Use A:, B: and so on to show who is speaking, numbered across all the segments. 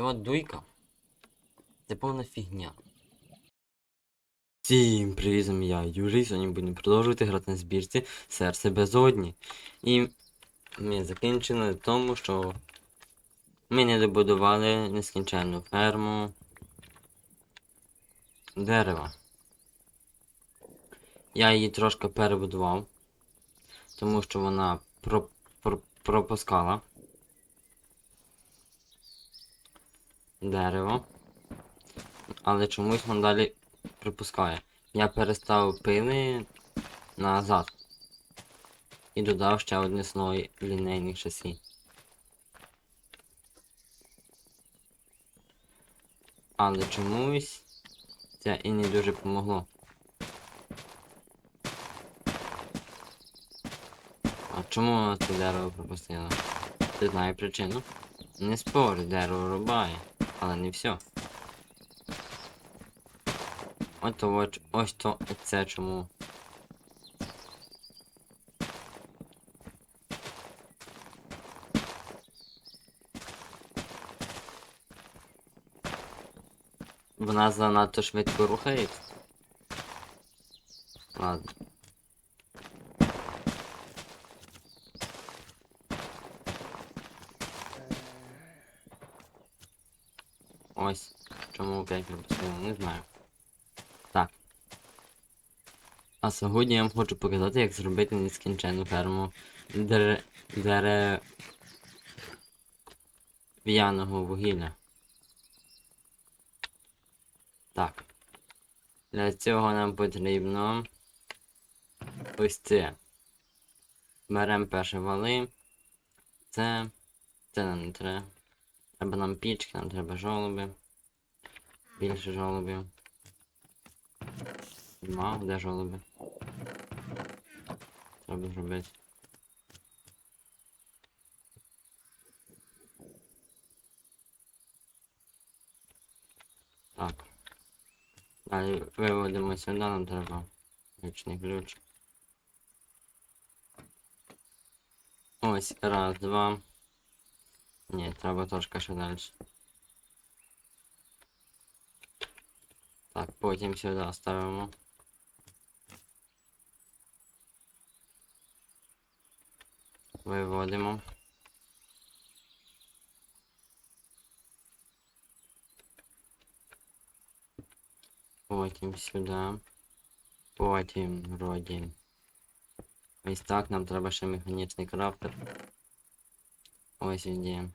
A: От дуйка. Це повна фігня. Всім привізом я Юрій, сьогодні будемо продовжувати грати на збірці серце безодні. І ми закінчили тому, що ми не добудували нескінченну ферму дерева. Я її трошки перебудував, тому що вона про, про, пропускала дерево. Але чомусь воно далі припускає. Я переставив пили назад. І додав ще одне слой лінейних шасі. Але чомусь це і не дуже помогло. А чому це дерево пропустило? Ти знаєш причину? Не спорю, дерево рубає, але не все. От ось, ось то це чому. Вона занадто швидко рухається. Ось. Чому 5 пропустили, не знаю. Так. А сьогодні я вам хочу показати, як зробити нескінченну ферму дере... дерев'яного вугілля. Так. Для цього нам потрібно ось це. Беремо перше вали. Це. Це нам не треба. Треба нам пічки, нам треба жолоби. Більше жолобів. Нема, де жолоби? Треба зробити. Так. Далі виводимо сюди, нам треба ручний ключ. Ось, раз, два. Ні, треба трошки ще далі. Так, потім сюди ставимо. Виводимо. Потім сюди. Потім вроді. Ось так нам треба ще механічний крафтер. Ось іде.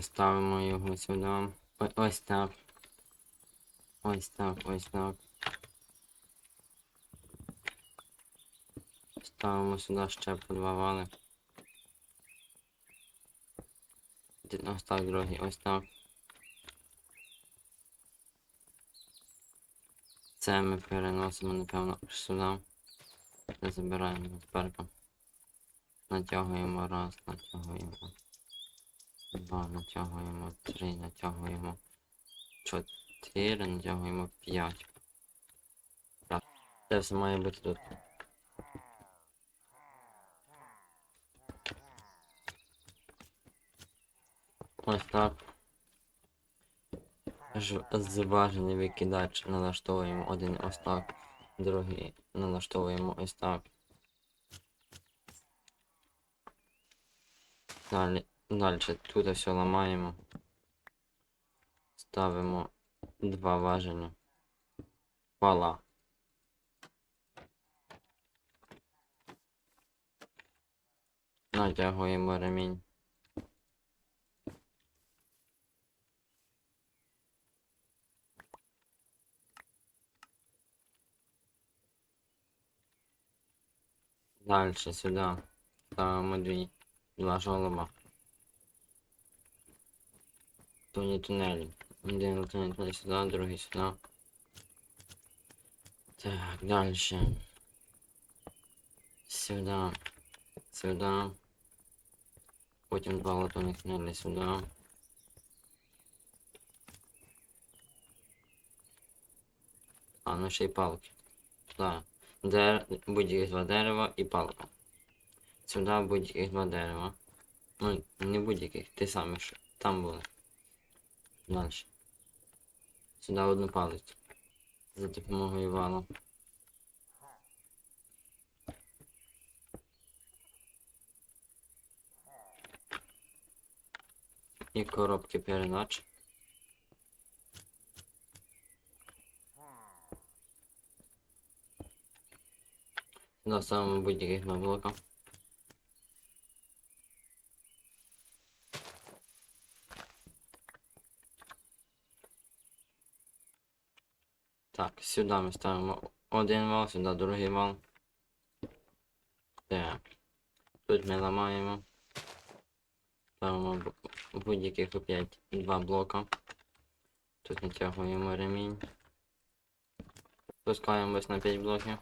A: Ставимо його сюди. Ось так. Ось так, ось так. Ставимо сюди ще по два вали. Ось так, другий, ось так. Це ми переносимо, напевно, сюди. Забираємо тепер. Натягуємо раз, натягуємо. Два, натягуємо три, натягуємо чотири, натягуємо п'ять. Так. Це все має бути тут. Ось так. Зважений викидач налаштовуємо один ось так, другий налаштовуємо ось так. Далі, далі тут все ламаємо. Ставимо два важення. Вала. Натягуємо ремінь. Дальше сюди ставимо дві, два жолоба. Тоні тунелі. Один тоні тунель сюди, другий сюди. Так, дальше. Сюди. Сюди. Потім два латунних тунелі сюди. А, ну ще й палки. Так. Дер... Будь-яких два дерева і палка. Сюди будь-яких два дерева. Ну, не будь-яких, ти самі що. Там були. Далі. Сюди одну палицю. За допомогою вала. І коробки передач. Сюди ставимо будь-яких блока. Так, сюди ми ставимо один вал, сюди другий вал. Так. Тут ми ламаємо. Ставимо будь-яких опять два блока. Тут натягуємо ремінь. Спускаємось на 5 блоків.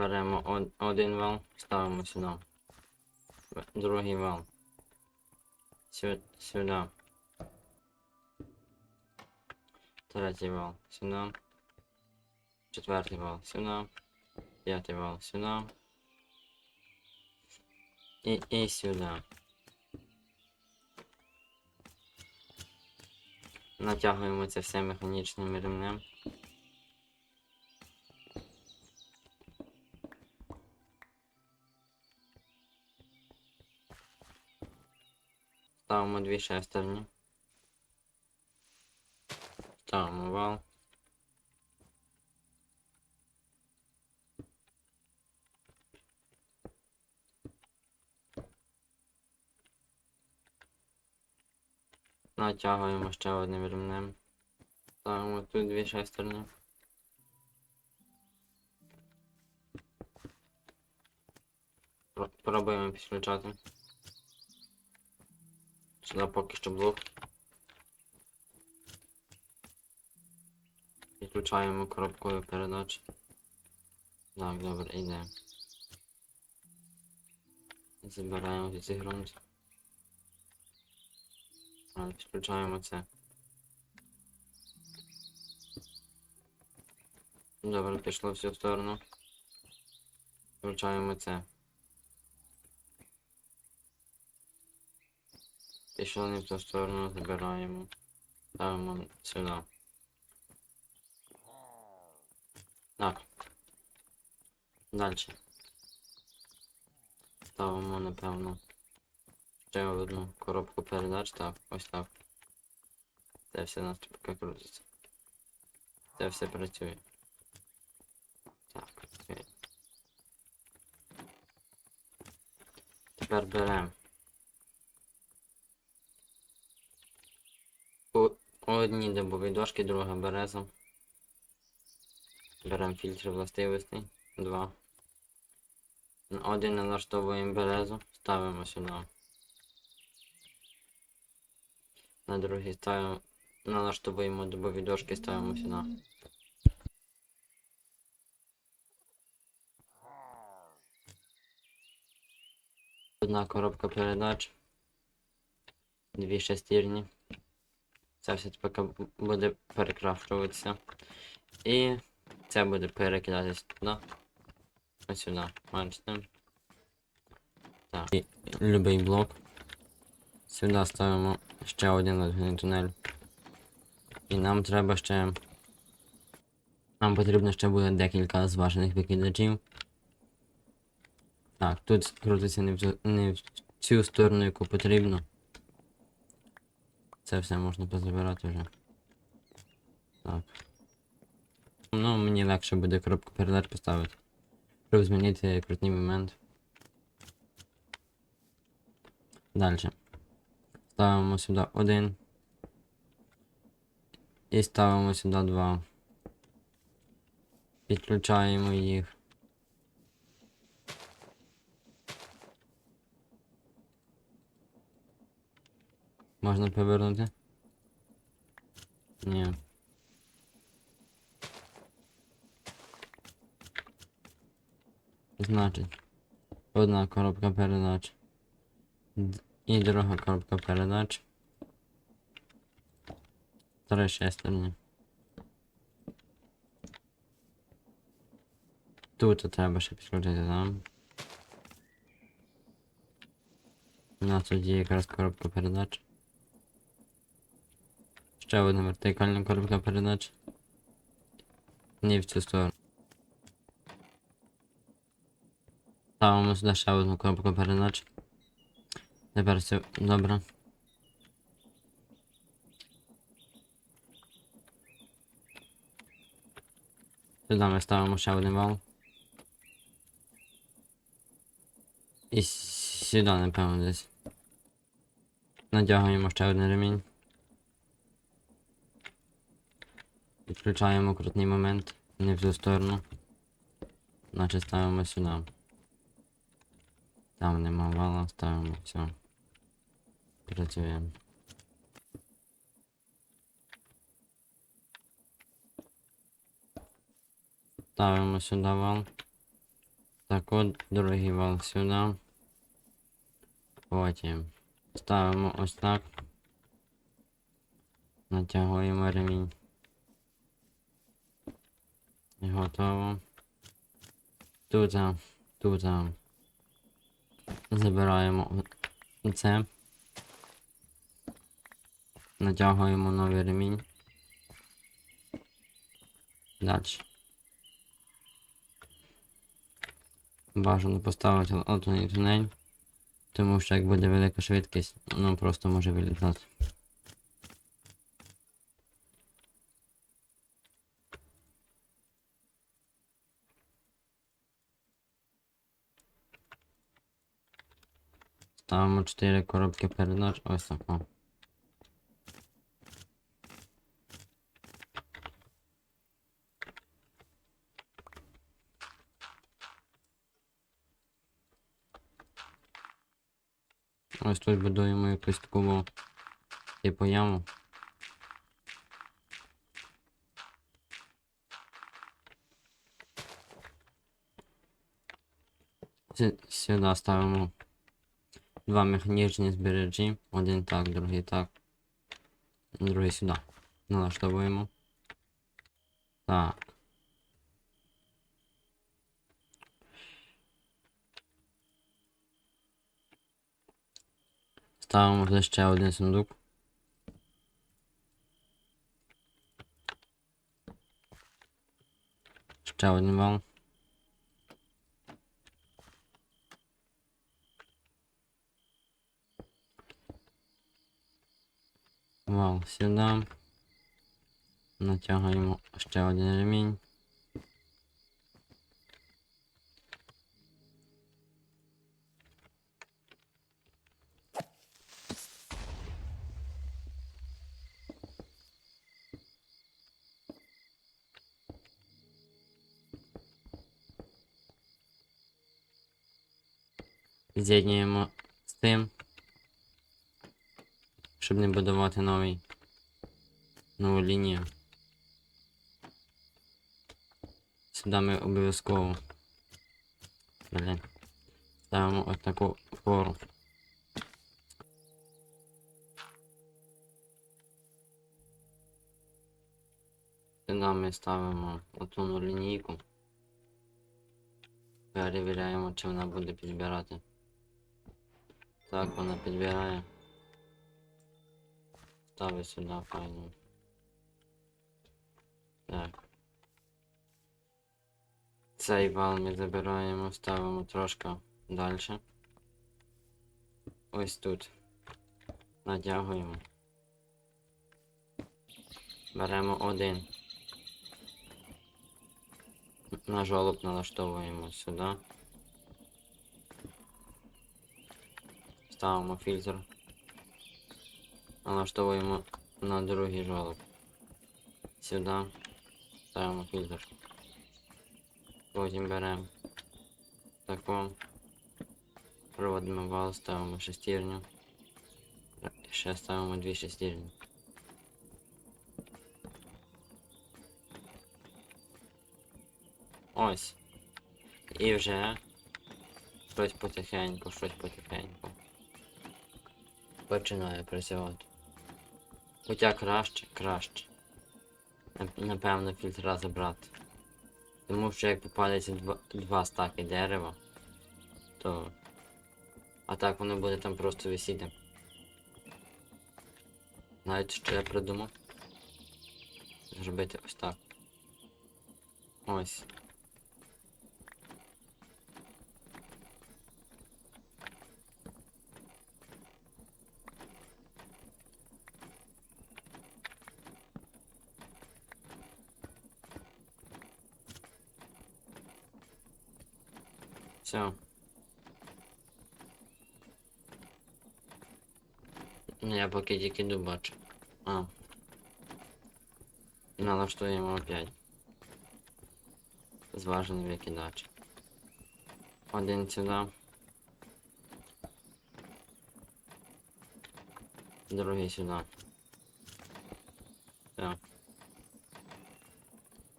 A: Беремо од- один вал, ставимо сюди. Другий вал. Сю- Сюди. Третій вал. Сюди. Четвертий вал. Сюди. П'ятий вал. Сюди. І, і сюди. Натягуємо це все механічним ремнем. Ставимо дві шестерні. Ставимо вал. Натягуємо ще одним ремнем. Ставимо тут дві шестерні. Про- Пробуємо підключати. Сюди поки що блок. Підключаємо коробкові передач. Так, добре, йде. Забираємо ці грунт. Підключаємо це. Добре, пішло в цю сторону. Включаємо це. Пішло не в ту сторону, забираємо. Ставимо сюди. Так. Далі. Ставимо, напевно. Ще одну коробку передач. Так, ось так. Це все у нас поки крутиться. Це все працює. Так, працює. Тепер беремо. По одній добовій дошки, друга береза. Беремо фільтр властивостей. Два. Один налаштовуємо березу, ставимо сюди. На другий ставимо, налаштовуємо добові дошки, ставимо сюди. Одна коробка передач. Дві шестірні. Це все поки буде перекрафтуватися. І це буде перекидатися туди. Ось сюди. Бачите. Так. І любий блок. Сюди ставимо ще один лазерний тунель. І нам треба ще. Нам потрібно ще буде декілька зважених викидачів. Так, тут крутиться не в, не в цю сторону, яку потрібно. Це все можна позабирати вже. Так. Ну, мені легше буде коробку передач поставити. Щоб змінити крутний момент. Далі. Ставимо сюди один. І ставимо сюди два. Підключаємо їх. Можна повернути? Ні. Значить, одна коробка передач. Д- І друга коробка передач. Три шестерні. Тут треба ще підключити там. У нас тут є якраз коробка передач. Ще одна вертикальна коробка передач. Не в цю сторону. Ставимо сюди ще одну коробку передач. Тепер все добре. Сюди ми ставимо ще один вал. І сюди, напевно, десь. Надягуємо ще один ремінь. Відключаємо крутний момент, не в ту сторону. Значить ставимо сюди. Там нема вала, ставимо все. Працюємо. Ставимо сюди вал. Так от, другий вал сюди. Потім ставимо ось так. Натягуємо ремінь. Готово. Тут, а, тут забираємо о- це. Натягуємо новий ремінь. Далі. Бажано поставити одну тунель, тому що як буде велика швидкість, воно просто може вилітати. Ставимо 4 коробки передач, ось так. О. Ось тут будуємо якусь таку типу яму. Сю- Сюди ставимо два механічні збережі. Один так, другий так. Другий сюди. Налаштовуємо. Так. Ставимо вже ще один сундук. Ще один вал. Вал сюди. Натягуємо ще один ремінь. З'єднуємо з тим, щоб не будувати новий нову лінію. Сюди ми обов'язково ставимо ось таку фору. Сюди ми ставимо оту лінійку. Перевіряємо, чи вона буде підбирати. Так, вона підбирає. Ставить сюди файно. Так. Цей вал ми забираємо, ставимо трошки далі. Ось тут. Натягуємо. Беремо один. На жолоб налаштовуємо сюди. Ставимо фільтр. Налаштовуємо на другий жолоб. Сюди. Ставимо фільтр. Потім беремо таку. Проводимо вал, ставимо шестірню. ще ставимо дві шестерні. Ось. І вже щось потихеньку, щось потихеньку. Починає працювати. Хоча краще, краще. Напевно, фільтра забрати. Тому що як попадеться два, два стаки дерева, то. А так воно буде там просто висіти. Знаєте, що я придумав? Зробити ось так. Ось. Все. Ну, я поки тільки йду бачу. А. Налаштуємо опять. Зважений викидач. Один сюди. Другий сюди. Так.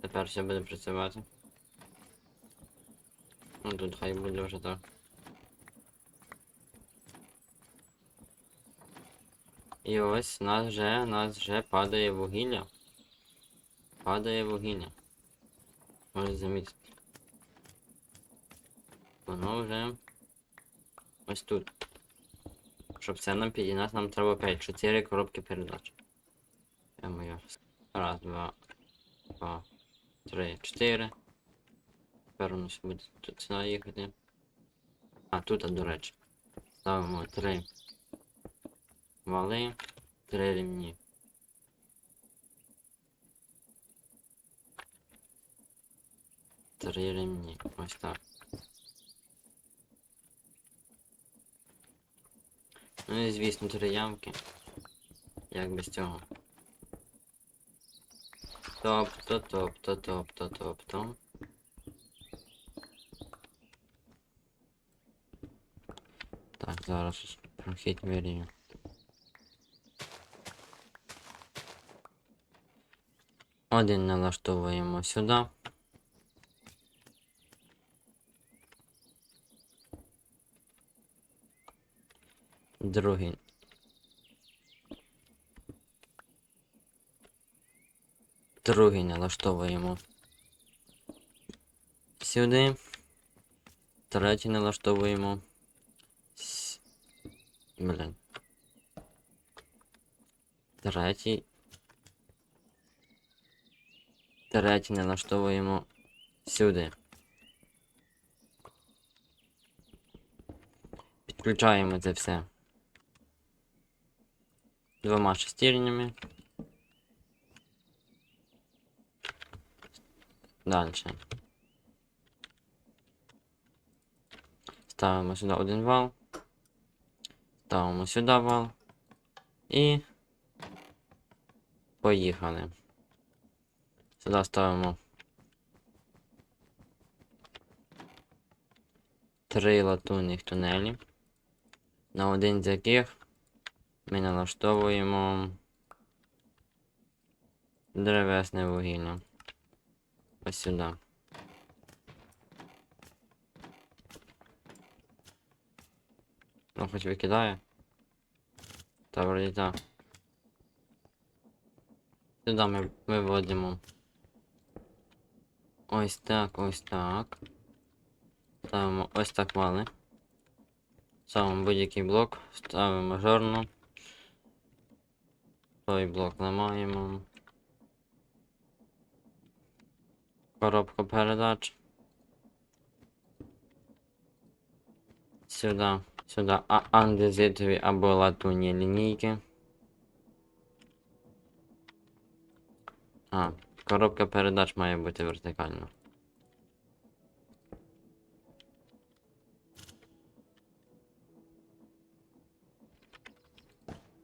A: Тепер все буде працювати. Тут хай буде вже так. І ось нас вже, нас вже падає вугілля. Падає вугілля. Можете замітити. Воно вже ось тут. Щоб це нам підігнати, нам треба 5, 4 коробки передач. Раз, два, два, три, чотири. Тепер у нас буде тут сюди їхати. А, тут, до речі. Ставимо три вали, три рівні. Три рівні. Ось так. Ну і звісно три ямки. Як без цього. Тобто, Так, зараз прохід вирію. Один налаштовуємо сюди. Другий. Другий налаштовуємо сюди. Третій налаштовуємо. Блін. Третій. Третій налаштовуємо сюди. Підключаємо це все. Двома шестернями. Дальше. Ставимо сюди один вал. Ставимо сюди вал. І поїхали. Сюди ставимо три латунних тунелі, на один з яких ми налаштовуємо древесне вугілля. Ось сюди. Ну, хоч викидає. Та вроді так. Сюди ми виводимо. Ось так, ось так. Ставимо ось так вали. Ставимо будь-який блок, ставимо жорно. Той блок ламаємо. Коробка передач. Сюди, сюди а- андезитові або латунні лінійки. А, коробка передач має бути вертикальна.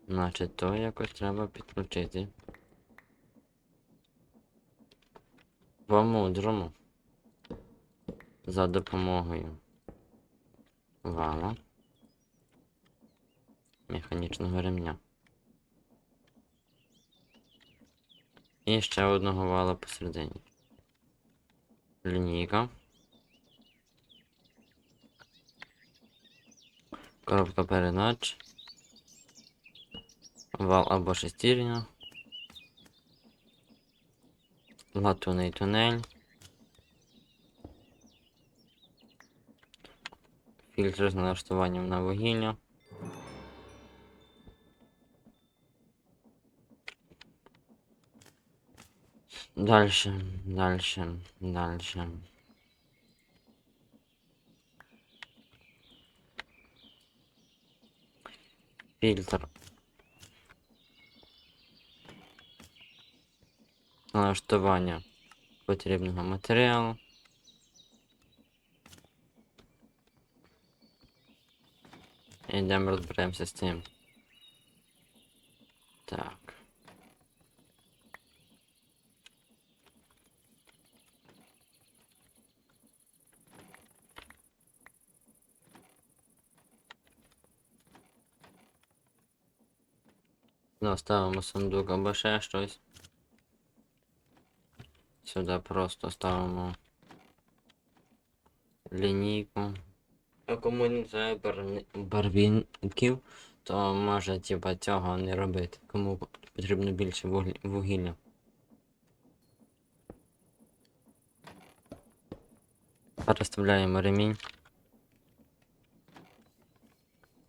A: Значить, то якось треба підключити. По-мудрому. За допомогою вала механічного ремня. І ще одного вала посередині. Лінійка. Коробка Переноч. Вал або шестірня. Латунний тунель. Фільтр з налаштуванням на вугілля. Дальше, дальше, дальше. Фильтр. Налаштування потрібного матеріалу. Йдемо розберемося з цим. Так. Ну, ставимо сундук або ще щось. Сюди просто ставимо лінійку. А кому не знає барни- барвінків, то може типа цього не робити. Кому потрібно більше вугілля. Переставляємо ремінь.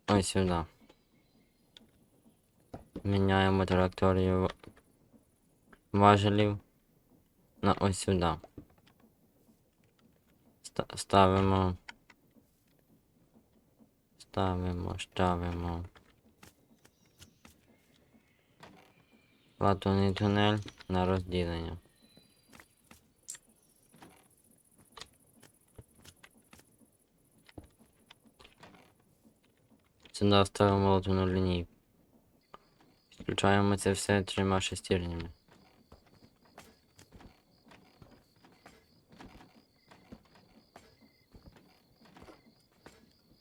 A: Ось сюди. Міняємо траєкторію важелів на ось сюди. Ста- Ставимо. Ставимо, ставимо. Латунний тунель на розділення. Сюди ставимо латунну лінійку. Включаємо це все трьома шестернями.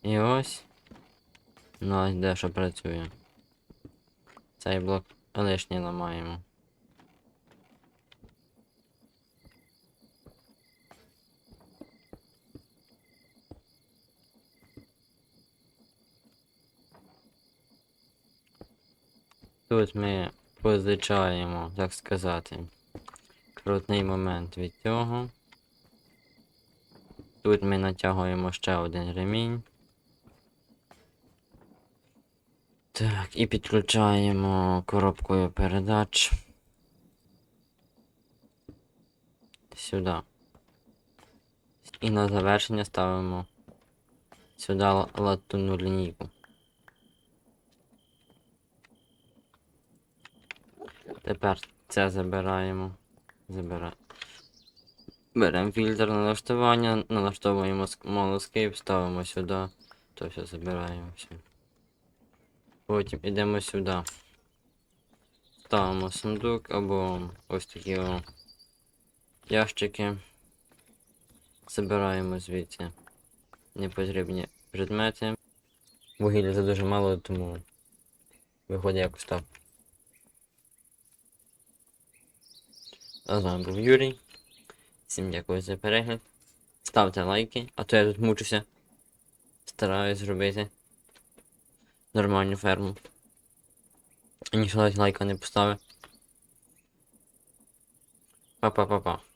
A: І ось. Ну ось де що працює. Цей блок лишній ламаємо. Тут ми позичаємо, так сказати, крутний момент від цього. Тут ми натягуємо ще один ремінь. Так, і підключаємо коробкою передач. Сюди. І на завершення ставимо сюди ла- латунну лінійку. Тепер це забираємо. Забираємо. Беремо фільтр налаштування, налаштовуємо monoscape, ставимо сюди, то все забираємо все. Потім йдемо сюди. Ставимо сундук або ось такі о ящики. Забираємо звідси непотрібні предмети. Вугілля це дуже мало, тому виходить якось так. А з вами був Юрій. Всім дякую за перегляд. Ставте лайки, а то я тут мучуся. Стараюсь зробити нормальну ферму. І ніхто лайка не поставив. Па-па-па-па.